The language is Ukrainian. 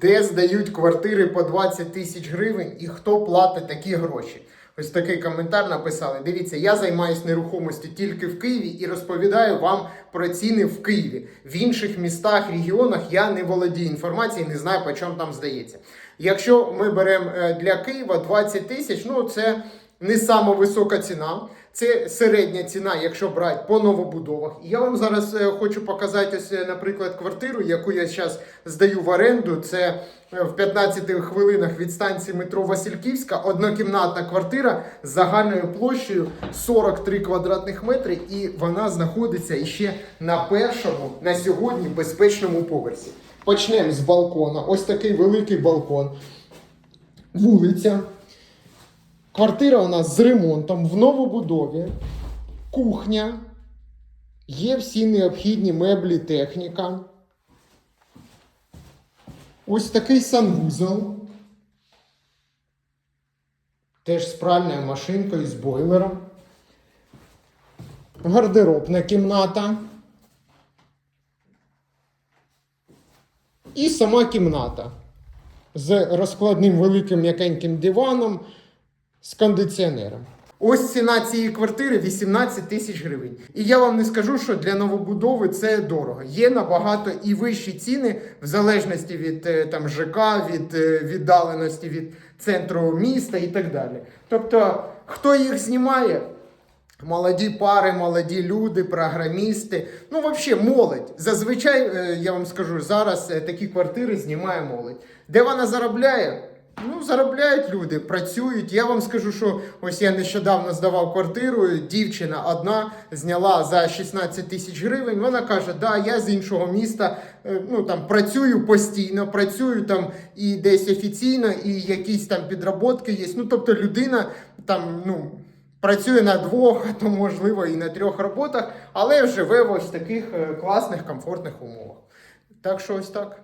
де здають квартири по 20 тисяч гривень і хто платить такі гроші. Ось такий коментар написали. Дивіться, я займаюся нерухомістю тільки в Києві і розповідаю вам про ціни в Києві. В інших містах, регіонах я не володію інформацією, не знаю, по чому там здається. Якщо ми беремо е, для Києва 20 тисяч, ну це не сама висока ціна. Це середня ціна, якщо брати по новобудовах. І я вам зараз е, хочу показати, ось, е, наприклад, квартиру, яку я зараз здаю в оренду. Це е, в 15 хвилинах від станції метро Васильківська, однокімнатна квартира з загальною площею 43 квадратних метри, і вона знаходиться іще на першому на сьогодні безпечному поверсі. Почнемо з балкона. Ось такий великий балкон. Вулиця. Квартира у нас з ремонтом в новобудові, кухня, є всі необхідні меблі, техніка. Ось такий санвузол. Теж з пральною машинкою, з бойлером. Гардеробна кімната. І сама кімната з розкладним великим м'якеньким диваном з кондиціонером. Ось ціна цієї квартири 18 тисяч гривень. І я вам не скажу, що для новобудови це дорого. Є набагато і вищі ціни в залежності від е, там ЖК, від е, віддаленості від центру міста і так далі. Тобто, хто їх знімає? Молоді пари, молоді люди, програмісти. Ну, взагалі, молодь. Зазвичай, е, я вам скажу, зараз такі квартири знімає молодь. Де вона заробляє? Ну, заробляють люди, працюють. Я вам скажу, що ось я нещодавно здавав квартиру. Дівчина одна зняла за 16 тисяч гривень. Вона каже: Да, я з іншого міста е, ну там працюю постійно, працюю там і десь офіційно, і якісь там підроботки є. Ну, тобто людина там, ну. Працює на двох, а то можливо і на трьох роботах, але живе в ось таких е, класних, комфортних умовах. Так що ось так.